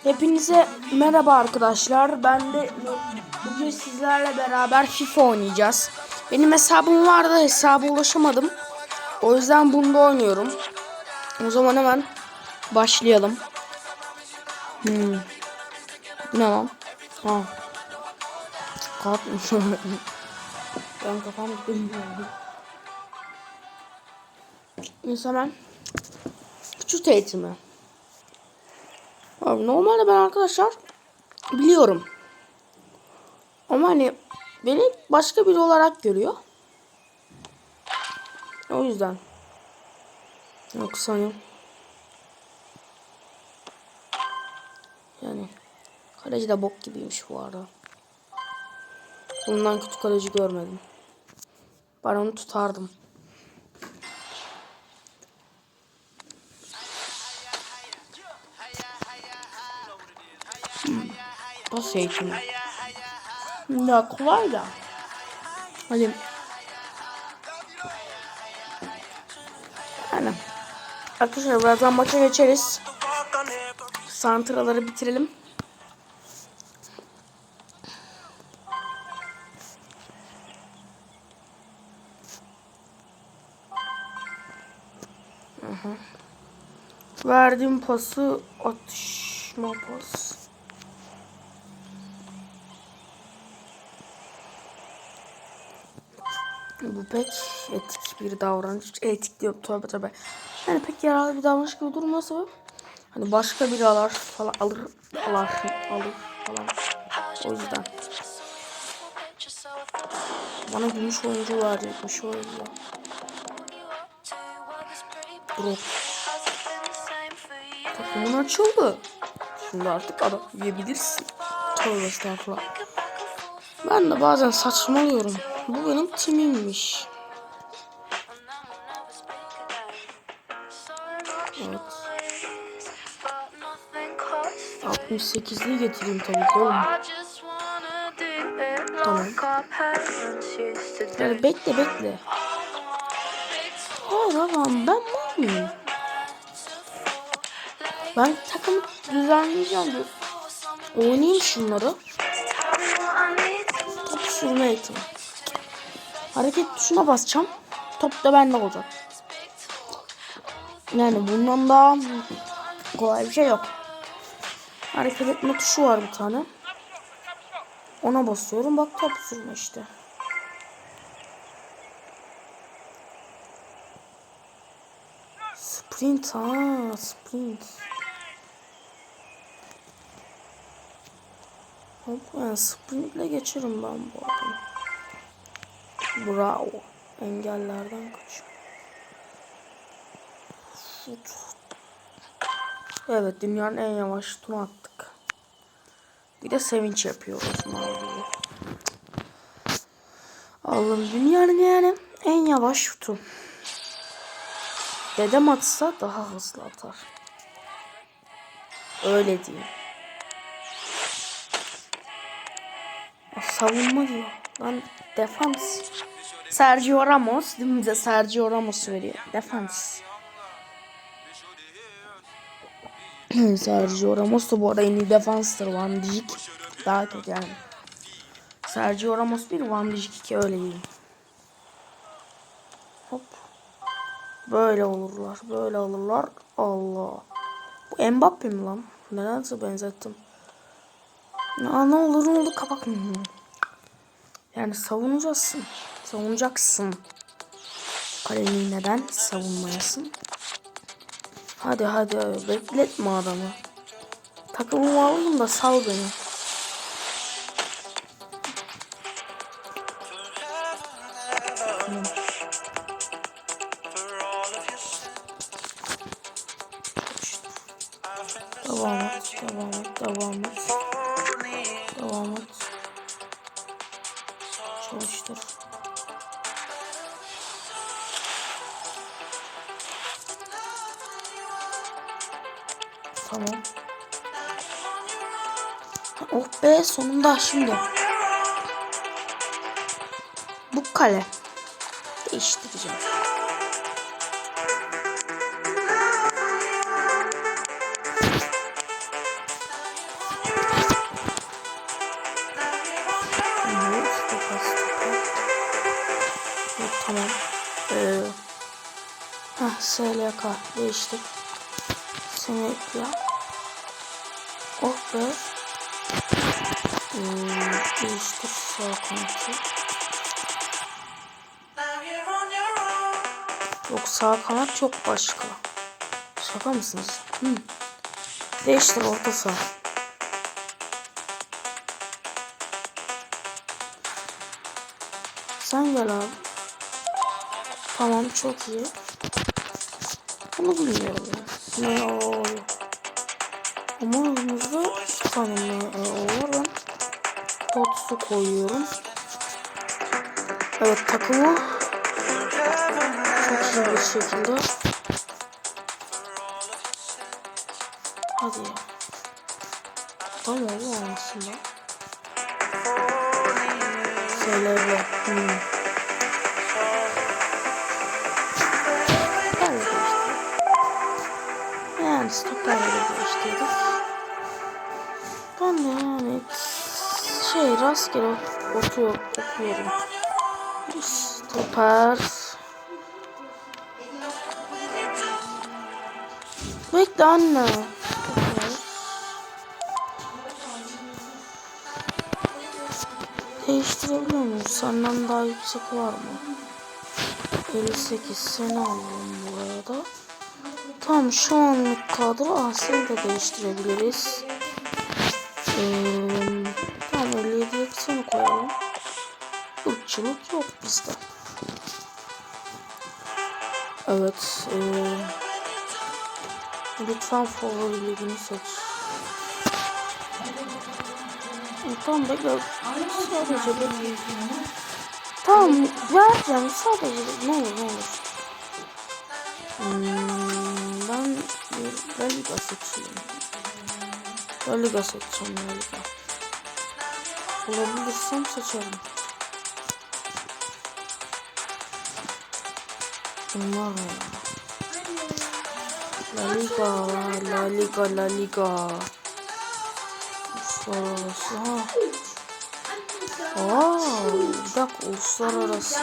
Hepinize merhaba arkadaşlar. Ben de bugün sizlerle beraber FIFA oynayacağız. Benim hesabım vardı, hesaba ulaşamadım. O yüzden bunda oynuyorum. O zaman hemen başlayalım. Hmm. Ne lan? Ha. Kalkmış. ben kafam bilmiyorum. Neyse hemen. Küçük eğitimi. Abi normalde ben arkadaşlar biliyorum. Ama hani beni başka biri olarak görüyor. O yüzden. Yoksa hani yani kaleci de bok gibiymiş bu arada. Bundan kötü kaleci görmedim. Ben onu tutardım. Pas eğitimi. Ya kolay da. Hadi. Yani. Arkadaşlar birazdan maça geçeriz. Santraları bitirelim. Verdiğim pası atışma pas. Bu pek etik bir davranış. Etik diyorum tövbe tövbe. Yani pek yararlı bir davranış gibi sebep. Hani başka biri alır falan alır alır alır falan. O yüzden. Bana gümüş oyuncu verecekmiş o yüzden. Drop. Takımın açıldı. Şimdi artık adam yiyebilirsin. Tövbe estağfurullah. Ben de bazen saçmalıyorum. Bu benim timimmiş. Evet. 68'liği getireyim tabii ki oğlum. Tamam. Yani bekle bekle. Hayır babam ben mal mıyım? Ben takımı düzenleyeceğim diyor. Oynayayım şunları. Top sürme eğitimi. Hareket tuşuna basacağım. Top da bende olacak. Yani bundan daha kolay bir şey yok. Hareket etme tuşu var bir tane. Ona basıyorum. Bak top sürme işte. Sprint ha sprint. Hop yani sprintle geçerim ben bu adamı. Bravo. Engellerden. Şut. Evet dünyanın en yavaş şutunu attık. Bir de sevinç yapıyoruz maviye. Allah'ım dünyanın yani en yavaş şutu. Dedem atsa daha hızlı atar. Öyle diyeyim. Savunma diyor. Lan defans. Sergio Ramos değil mi bize Sergio Ramos veriyor. Defans. Sergio Ramos da bu arada en iyi defanstır. Van Dijk daha kötü yani. Sergio Ramos bir Van Dijk iki öyle diyeyim. Hop. Böyle olurlar. Böyle olurlar. Allah. Bu Mbappe mi lan? Nedense benzettim. Aa, ne olur ne olur kapak. Yani savunacaksın. Savunacaksın. Kaleni neden savunmayasın? Hadi hadi bekletme adamı. Takımımı alalım da sal beni. Devam et, devam et, devam et. Tamam. Oh be sonunda şimdi. Bu kale. Değiştireceğim. Tamam. Ee, heh, SLK değiştir. Seni ekle. Oh be. Hmm, değiştir sağ kanatı. Yok sağ kanat çok başka. Şaka mısınız? Hmm. Değiştir orta saha. Sen gel abi. Tamam çok iyi. Bunu bilmiyorum ya. Ne o? Ama önümüzde iki tane ne o var. Ben Potsu koyuyorum. Evet takımı çok iyi bir şekilde. Hadi ya. Tamam oldu aslında. SLB. Hmm. Yani stoplarla değiştirdik. Ben de yani şey rastgele oturuyor, okuyorum. Stoper. Bekle anne. Değiştirebiliyor muyuz? Senden daha yüksek var mı? 58 seni alalım. Tamam şu anlık kadro Asya'yı da değiştirebiliriz. Ee, tamam 57'ye seni koyalım. Irkçılık yok bizde. Evet. Ee, lütfen favori ligini seç. E, Tamam bekle. Sadece bir... Tamam vereceğim sadece ne olur ne olur. Hmm, bir La Liga seçeyim. La Liga seçeceğim La Liga. Bulabilirsem seçerim. Bunlar ya? La Liga, La Liga, La Liga. Uluslararası ha. Dakika uluslararası.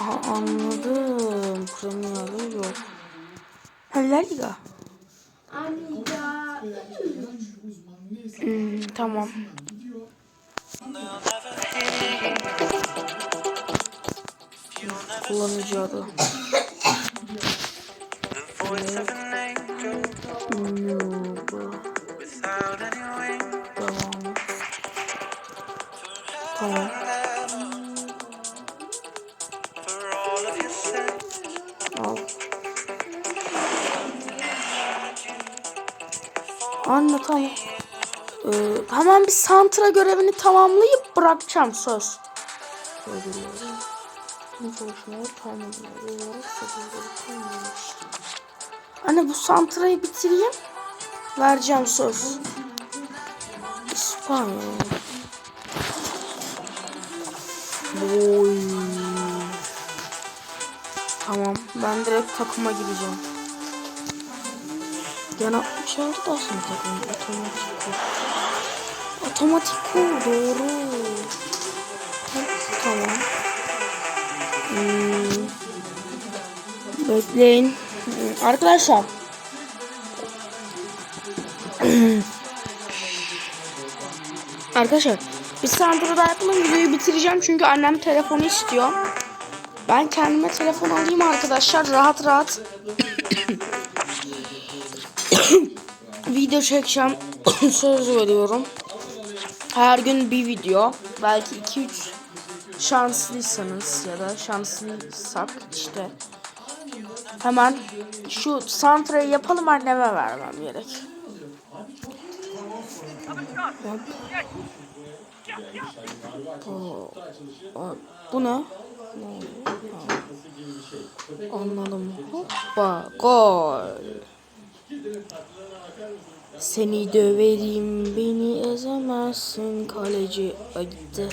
Aha anladım. La Liga. Hmm, tamam. Kullanıcı adı. Noob. Devam. Tamam. Hemen bir santra görevini tamamlayıp bırakacağım söz. Anne bu santrayı bitireyim. Vereceğim söz. İspanya. Oy. Tamam. Ben direkt takıma gireceğim. Yan 66 da aslında takım. Otomatik. Otomatik kur. Doğru. Tamam. Hmm. Bekleyin. Hmm, Arkadaşlar. Arkadaşlar bir sandra daha yapalım videoyu bitireceğim çünkü annem telefonu istiyor. Ben kendime telefon alayım arkadaşlar rahat rahat video çekeceğim söz veriyorum. Her gün bir video belki 2-3 şanslıysanız ya da şanslıysak işte hemen şu santrayı yapalım anneme vermem gerek. Hop. Aa, Bu ne? Anladım. Hoppa. Gol. Seni döverim beni ezemezsin kaleci Aa, gitti.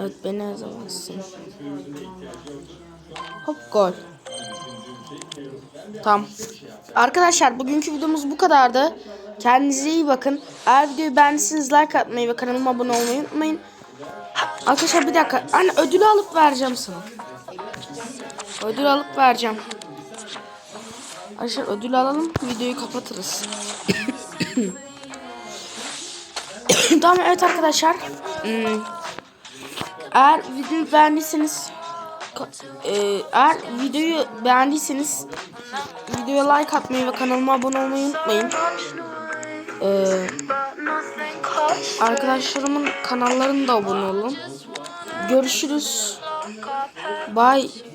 Evet beni ezemezsin. Hop gol. Tamam. Arkadaşlar bugünkü videomuz bu kadardı. Kendinize iyi bakın. Eğer videoyu beğendiyseniz like atmayı ve kanalıma abone olmayı unutmayın. Arkadaşlar bir dakika. Anne ödülü alıp vereceğim sana. Ödül alıp vereceğim. Arkadaşlar ödül alalım. Videoyu kapatırız. tamam evet arkadaşlar. Hmm. Eğer videoyu beğendiyseniz e, eğer videoyu beğendiyseniz videoya like atmayı ve kanalıma abone olmayı unutmayın. Ee, arkadaşlarımın kanallarına da abone olun. Görüşürüz. Bye.